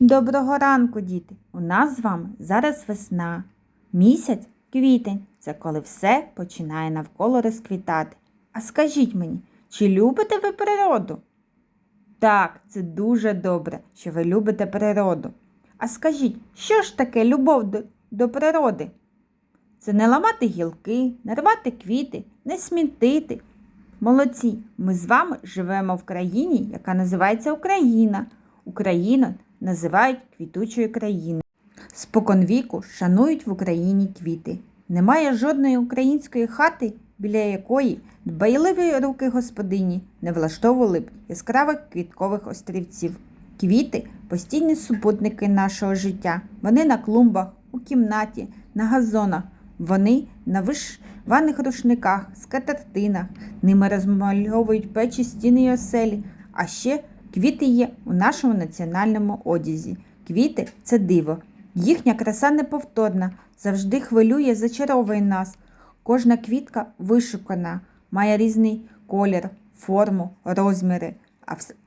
Доброго ранку, діти! У нас з вами зараз весна. Місяць квітень це коли все починає навколо розквітати. А скажіть мені, чи любите ви природу? Так, це дуже добре, що ви любите природу. А скажіть, що ж таке любов до, до природи? Це не ламати гілки, не рвати квіти, не смітити. Молодці, ми з вами живемо в країні, яка називається Україна. Україну називають квітучою країною. Споконвіку шанують в Україні квіти. Немає жодної української хати, біля якої дбайливі руки господині не влаштовували б яскравих квіткових острівців. Квіти постійні супутники нашого життя. Вони на клумбах, у кімнаті, на газонах. Вони на вишиваних рушниках, скатертинах. Ними розмальовують печі стіни й оселі. А ще квіти є у нашому національному одязі. Квіти це диво. Їхня краса неповторна, завжди хвилює, зачаровує нас. Кожна квітка вишукана, має різний колір, форму, розміри,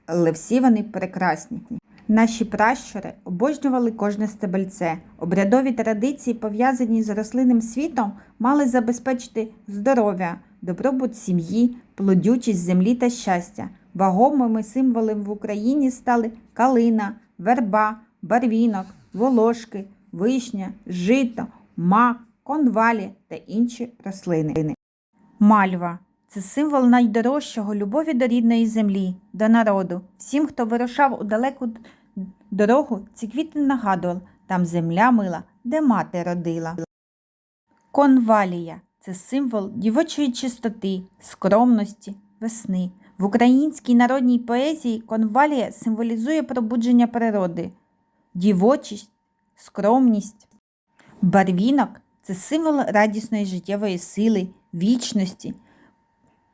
але всі вони прекрасні. Наші пращури обожнювали кожне стебельце. Обрядові традиції, пов'язані з рослинним світом, мали забезпечити здоров'я, добробут сім'ї, плодючість землі та щастя. Вагомими символами в Україні стали калина, верба, барвінок, волошки, вишня, жито, мак, конвалі та інші рослини. Мальва це символ найдорожчого любові до рідної землі, до народу. Всім, хто вирушав у далеку дорогу, ці квіти нагадували, там земля мила, де мати родила. Конвалія це символ дівочої чистоти, скромності, весни. В українській народній поезії конвалія символізує пробудження природи, дівочість, скромність. Барвінок це символ радісної життєвої сили, вічності,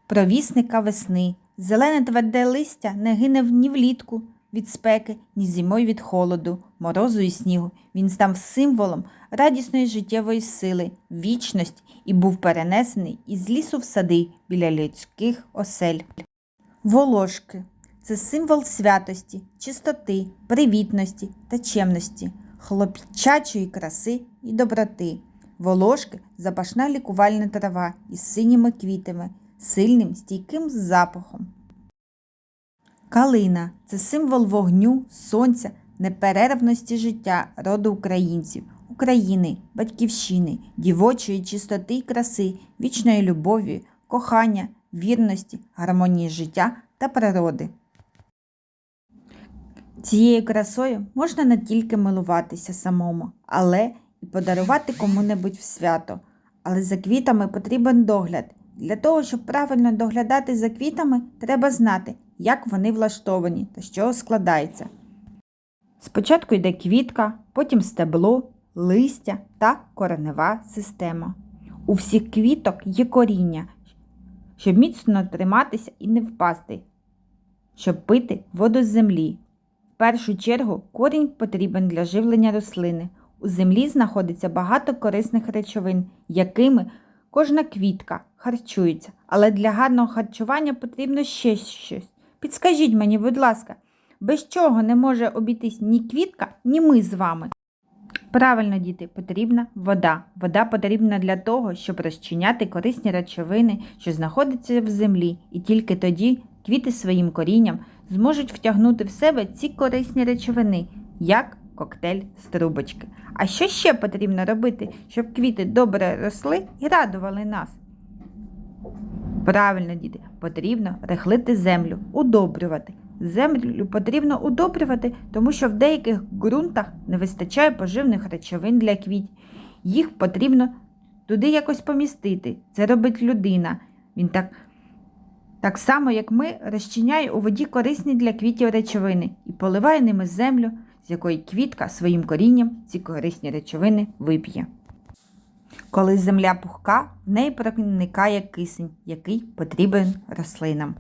провісника весни. Зелене тверде листя не гине ні влітку від спеки, ні зимою від холоду, морозу і снігу. Він став символом радісної життєвої сили, вічності і був перенесений із лісу в сади біля людських осель. Волошки це символ святості, чистоти, привітності та чемності, хлопчачої краси і доброти. Волошки запашна лікувальна трава із синіми квітами, сильним стійким запахом. Калина це символ вогню, сонця, неперервності життя роду українців, України, батьківщини, дівочої чистоти й краси, вічної любові, кохання, вірності, гармонії життя та природи. Цією красою можна не тільки милуватися самому, але і подарувати кому-небудь в свято. Але за квітами потрібен догляд. Для того, щоб правильно доглядати за квітами, треба знати, як вони влаштовані та з чого складаються. Спочатку йде квітка, потім стебло, листя та коренева система. У всіх квіток є коріння, щоб міцно триматися і не впасти, щоб пити воду з землі. В першу чергу корінь потрібен для живлення рослини. У землі знаходиться багато корисних речовин, якими кожна квітка харчується. Але для гарного харчування потрібно ще щось. Підскажіть мені, будь ласка, без чого не може обійтись ні квітка, ні ми з вами? Правильно, діти, потрібна вода. Вода потрібна для того, щоб розчиняти корисні речовини, що знаходяться в землі, і тільки тоді квіти своїм корінням зможуть втягнути в себе ці корисні речовини, як коктейль з трубочки. А що ще потрібно робити, щоб квіти добре росли і радували нас? Правильно, діти, потрібно рихлити землю, удобрювати. Землю потрібно удобрювати, тому що в деяких ґрунтах не вистачає поживних речовин для квітів. Їх потрібно туди якось помістити. Це робить людина. Він так, так само, як ми, розчиняє у воді корисні для квітів речовини і поливає ними землю, з якої квітка своїм корінням ці корисні речовини вип'є. Коли земля пухка, в неї проникає кисень, який потрібен рослинам.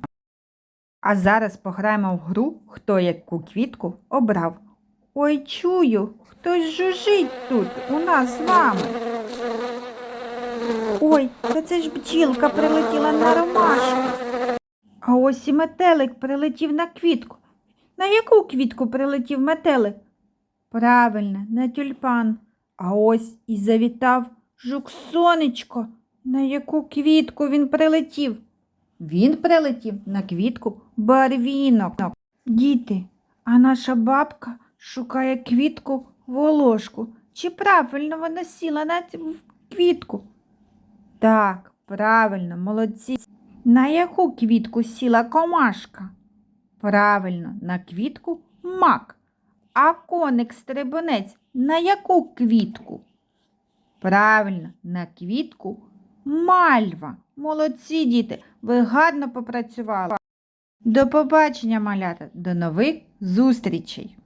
А зараз пограємо в гру, хто яку квітку обрав. Ой, чую, хтось жужить тут у нас з вами. Ой, та це ж бджілка прилетіла на ромашку. А ось і метелик прилетів на квітку. На яку квітку прилетів метелик? Правильно, на тюльпан. А ось і завітав жук сонечко. На яку квітку він прилетів? Він прилетів на квітку барвінок. Діти, а наша бабка шукає квітку волошку. Чи правильно вона сіла на цю квітку? Так, правильно, молодці. На яку квітку сіла комашка? Правильно, на квітку мак. А коник стрибунець на яку квітку? Правильно, на квітку мальва. Молодці, діти, ви гарно попрацювали. До побачення, малята, до нових зустрічей!